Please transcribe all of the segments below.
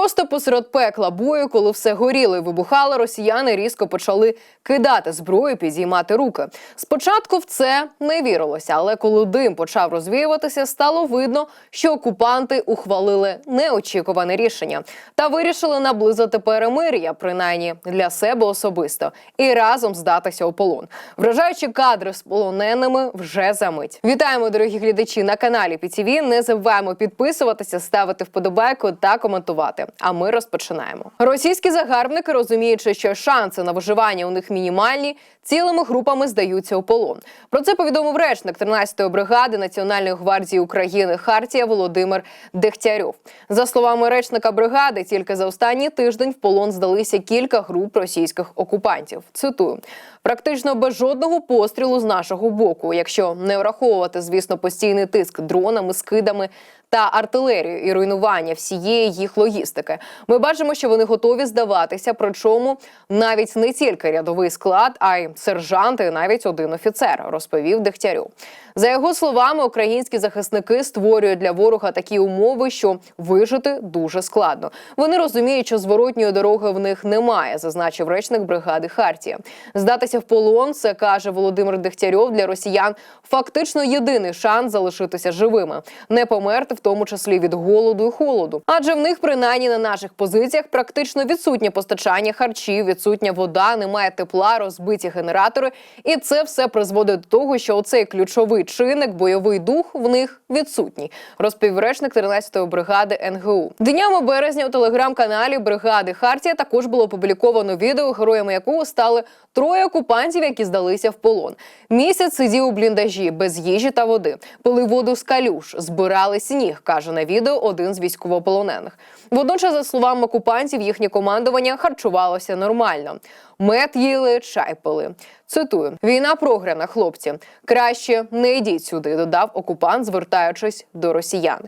Просто посеред пекла бою, коли все горіло і вибухало, росіяни різко почали кидати зброю, підіймати руки. Спочатку в це не вірилося, але коли дим почав розвіюватися, стало видно, що окупанти ухвалили неочікуване рішення та вирішили наблизити перемир'я, принаймні для себе особисто, і разом здатися у полон. Вражаючі кадри з полоненими вже за мить. Вітаємо, дорогі глядачі, на каналі ПІТІВІ. Не забуваємо підписуватися, ставити вподобайку та коментувати. А ми розпочинаємо. Російські загарбники, розуміючи, що шанси на виживання у них мінімальні, цілими групами здаються у полон. Про це повідомив речник 13-ї бригади Національної гвардії України Хартія Володимир Дегтярьов. За словами речника бригади, тільки за останній тиждень в полон здалися кілька груп російських окупантів. Цитую. Практично без жодного пострілу з нашого боку, якщо не враховувати, звісно, постійний тиск дронами, скидами та артилерією і руйнування всієї їх логістики. Ми бачимо, що вони готові здаватися. Причому навіть не тільки рядовий склад, а й сержанти, навіть один офіцер, розповів Дегтярьов. За його словами, українські захисники створюють для ворога такі умови, що вижити дуже складно. Вони розуміють, що зворотньої дороги в них немає, зазначив речник бригади Хартія. Здатися в полон, це каже Володимир Дегтярьов, для росіян фактично єдиний шанс залишитися живими, не померти, в тому числі від голоду і холоду. Адже в них, принаймні на наших позиціях, практично відсутнє постачання харчів, відсутня вода, немає тепла, розбиті генератори, і це все призводить до того, що оцей ключовий чинник, бойовий дух в них відсутній, розповів речник 13-ї бригади НГУ. Днями березня у телеграм-каналі бригади Хартія також було опубліковано відео, героями якого стали троє окупантів, які здалися в полон. Місяць сидів у бліндажі без їжі та води, пили воду з калюш, збирали сніг, каже на відео один з військовополонених. Водночас, за словами окупантів, їхнє командування харчувалося нормально. Мед їли, чай пили. Цитую: війна програна, хлопці. Краще не йдіть сюди, додав окупант, звертаючись до росіян.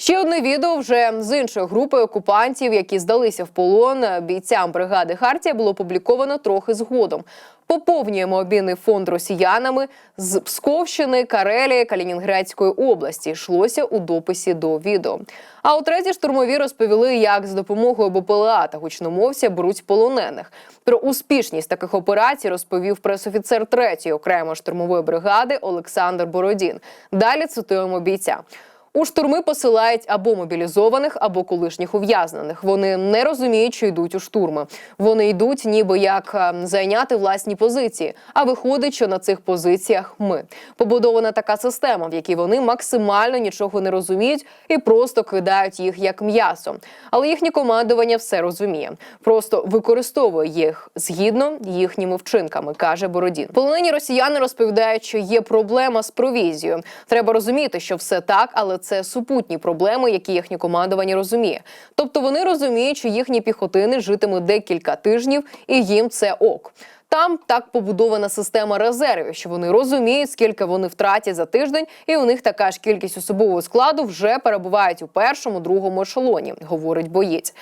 Ще одне відео вже з іншої групи окупантів, які здалися в полон бійцям бригади Хартія, було опубліковано трохи згодом. Поповнюємо обмінний фонд росіянами з Псковщини, Карелії, Калінінградської області. Йшлося у дописі до відео. А у третій штурмові розповіли, як з допомогою БПЛА та гучномовця беруть полонених. Про успішність таких операцій розповів пресофіцер третьої окремої штурмової бригади Олександр Бородін. Далі цитуємо бійця. У штурми посилають або мобілізованих, або колишніх ув'язнених. Вони не розуміють, що йдуть у штурми. Вони йдуть, ніби як е, зайняти власні позиції. А виходить, що на цих позиціях ми побудована така система, в якій вони максимально нічого не розуміють і просто кидають їх як м'ясо. Але їхнє командування все розуміє, просто використовує їх згідно їхніми вчинками, каже Бородін. Полонені росіяни розповідають, що є проблема з провізією. Треба розуміти, що все так, але це супутні проблеми, які їхнє командування розуміє. Тобто вони розуміють, що їхні піхотини житимуть декілька тижнів, і їм це ок. Там так побудована система резервів, що вони розуміють, скільки вони втратять за тиждень, і у них така ж кількість особового складу вже перебувають у першому, другому ешелоні, говорить боєць.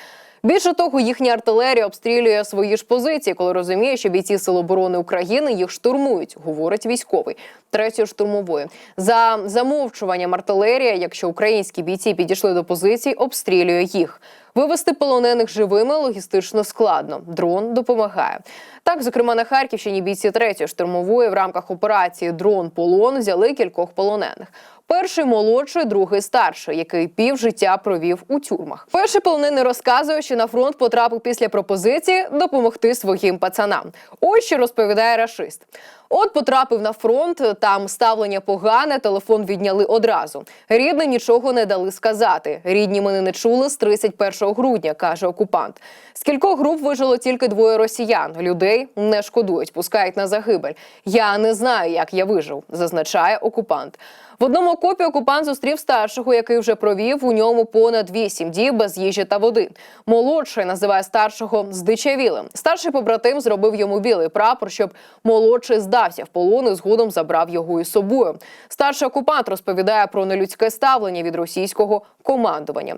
Більше того, їхня артилерія обстрілює свої ж позиції, коли розуміє, що бійці Сил оборони України їх штурмують, говорить військовий третьої штурмової. За замовчуванням артилерія, якщо українські бійці підійшли до позицій, обстрілює їх. Вивести полонених живими логістично складно. Дрон допомагає. Так, зокрема, на Харківщині бійці третьої штурмової в рамках операції Дрон полон взяли кількох полонених. Перший молодший, другий старший, який пів життя провів у тюрмах. Перший полонений розказує, що на фронт потрапив після пропозиції допомогти своїм пацанам. Ось що розповідає рашист. От потрапив на фронт, там ставлення погане, телефон відняли одразу. Рідним нічого не дали сказати. Рідні мене не чули з 31 грудня, каже окупант. З кількох груп вижило тільки двоє росіян. Людей не шкодують, пускають на загибель. Я не знаю, як я вижив, зазначає окупант. В одному окопі окупант зустрів старшого, який вже провів у ньому понад вісім діб без їжі та води. Молодший називає старшого здичавілим. Старший побратим зробив йому білий прапор, щоб молодший здався в полон і згодом забрав його із собою. Старший окупант розповідає про нелюдське ставлення від російського командування.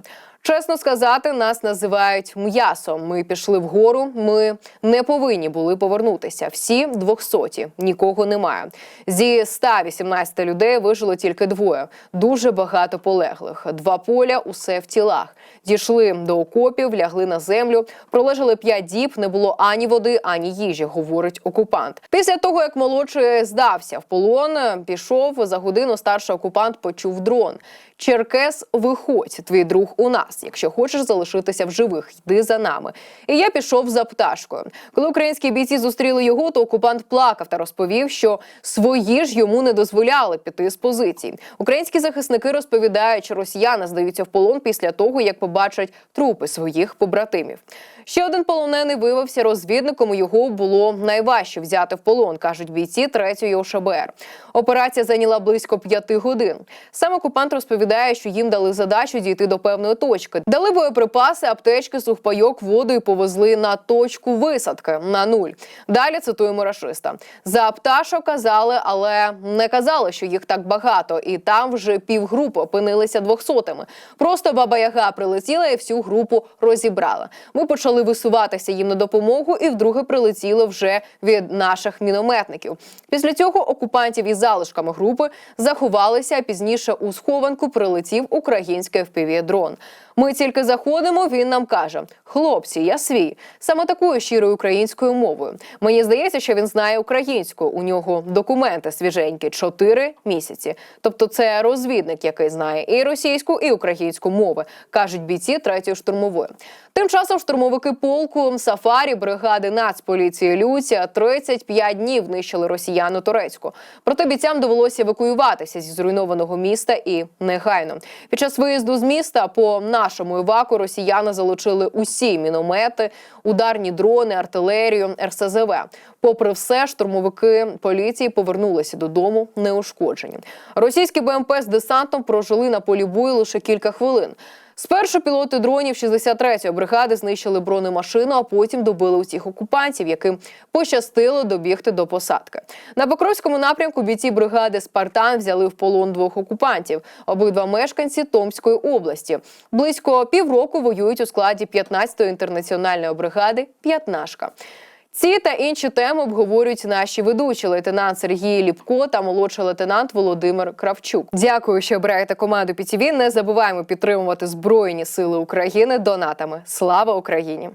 Чесно сказати, нас називають м'ясом. Ми пішли вгору. Ми не повинні були повернутися. Всі двохсоті, нікого немає. Зі 118 людей вижило тільки двоє. Дуже багато полеглих. Два поля, усе в тілах. Дійшли до окопів, лягли на землю. Пролежали п'ять діб. Не було ані води, ані їжі. Говорить окупант. Після того, як молодший здався в полон, пішов за годину. Старший окупант почув дрон. Черкес, виходь, твій друг у нас. Якщо хочеш залишитися в живих, йди за нами. І я пішов за пташкою. Коли українські бійці зустріли його, то окупант плакав та розповів, що свої ж йому не дозволяли піти з позицій. Українські захисники розповідають, що росіяни здаються в полон після того, як побачать трупи своїх побратимів. Ще один полонений виявився розвідником. Його було найважче взяти в полон, кажуть бійці 3-ї ОШБР. Операція зайняла близько п'яти годин. Сам окупант розповідає, що їм дали задачу дійти до певної точки. Дали боєприпаси, аптечки, сухпайок, воду і повезли на точку висадки на нуль. Далі цитуємо рашиста. За пташок казали, але не казали, що їх так багато, і там вже півгрупи опинилися двохсотими. Просто баба Яга прилетіла і всю групу розібрала. Ми почали висуватися їм на допомогу, і вдруге прилетіли вже від наших мінометників. Після цього окупантів із залишками групи заховалися. а Пізніше у схованку прилетів український FPV-дрон. Ми тільки заходимо. Він нам каже: хлопці, я свій саме такою щирою українською мовою. Мені здається, що він знає українську. У нього документи свіженькі чотири місяці. Тобто, це розвідник, який знає і російську, і українську мови, кажуть бійці третьої штурмової. Тим часом штурмовики полку Сафарі бригади Нацполіції Люція 35 днів нищили росіяну турецьку. Проте бійцям довелося евакуюватися зі зруйнованого міста і негайно. Під час виїзду з міста по нашому іваку росіяни залучили усі міномети, ударні дрони, артилерію, РСЗВ. Попри все, штурмовики поліції повернулися додому неушкоджені. Російські БМП з десантом прожили на полі бою лише кілька хвилин. Спершу пілоти дронів 63-ї бригади знищили бронемашину, а потім добили усіх окупантів, яким пощастило добігти до посадки. На Покровському напрямку бійці бригади Спартан взяли в полон двох окупантів. Обидва мешканці Томської області. Близько півроку воюють у складі 15-ї інтернаціональної бригади П'ятнашка. Ці та інші теми обговорюють наші ведучі лейтенант Сергій Ліпко та молодший лейтенант Володимир Кравчук. Дякую, що обираєте команду ПІТІВІ. Не забуваємо підтримувати Збройні Сили України донатами. Слава Україні!